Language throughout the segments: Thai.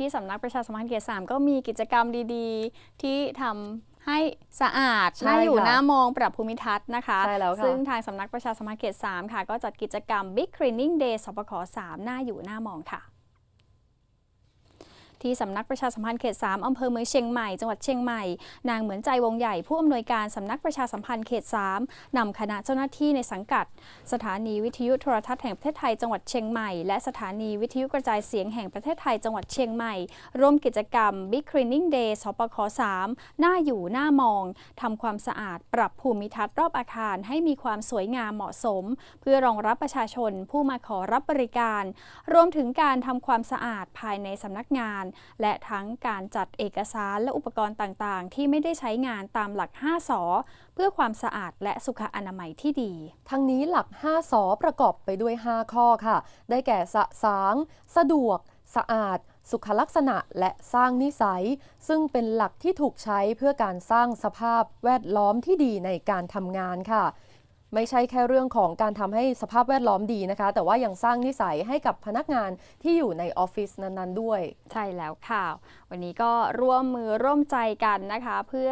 ที่สำนักประชาสัมพันธ์เขตสามก็มีกิจกรรมดีๆ ที่ทำให้สะอาดใช่น่าอยู่ค่ะน่ามองปรับภูมิทัศน์นะคะใช่แล้วค่ะซึ่งทางสำนักประชาสัมพันธ์เขต3ค่ะ ก็จัดกิจกรรม Big Cleaning Day สปข3น่าอยู่น่ามองค่ะ ที่สำนักประชาสัมพันธ์เขต 3 อำเภอเมืองเชียงใหม่ จังหวัดเชียงใหม่ นางเหมือนใจวงใหญ่ผู้อำนวยการสำนักประชาสัมพันธ์เขต 3นำคณะเจ้าหน้าที่ในสังกัด สถานีวิทยุโทรทัศน์แห่งประเทศไทยจังหวัดเชียงใหม่ และสถานีวิทยุกระจายเสียงแห่งประเทศไทยจังหวัดเชียงใหม่ ร่วมกิจกรรม Big Cleaning Day สปค3หน้าอยู่หน้ามองทำความสะอาด ปรับภูมิทัศน์รอบอาคารให้มีความสวยงามเหมาะสม เพื่อรองรับประชาชนผู้มาขอรับบริการ รวมถึงการทำความสะอาดภายในสำนักงานและทั้งการจัดเอกสารและอุปกรณ์ต่างๆ ที่ไม่ได้ใช้งานตามหลัก 5สอเพื่อความสะอาดและสุขอนามัยที่ดี ทั้งนี้หลัก 5สอประกอบไปด้วย 5 ข้อค่ะ ได้แก่สะสาง สะดวก สะอาดสุขลักษณะและสร้างนิสัย ซึ่งเป็นหลักที่ถูกใช้เพื่อการสร้างสภาพแวดล้อมที่ดีในการทำงานค่ะ ไม่ใช่แค่เรื่องของการทำให้สภาพแวดล้อมดีนะคะ แต่ว่ายังสร้างนิสัยให้กับพนักงานที่อยู่ในออฟฟิศนั้นๆด้วย ใช่แล้วค่ะ วันนี้ก็ร่วมมือร่วมใจกันนะคะ เพื่อ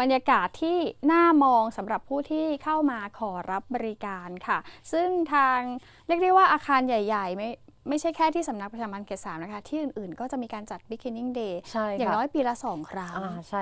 บรรยากาศที่น่ามองสำหรับผู้ที่เข้ามาขอรับบริการค่ะ ซึ่งทางเรียกได้ว่าอาคารใหญ่ๆไม่ไม่ใช่แค่ที่สำนักประชาสัมพันธ์เขตสามนะคะ ที่อื่นๆ ก็จะมีการจัด Beginning Day ใช่ค่ะอย่างน้อยปีละสองครั้งอ่าใช่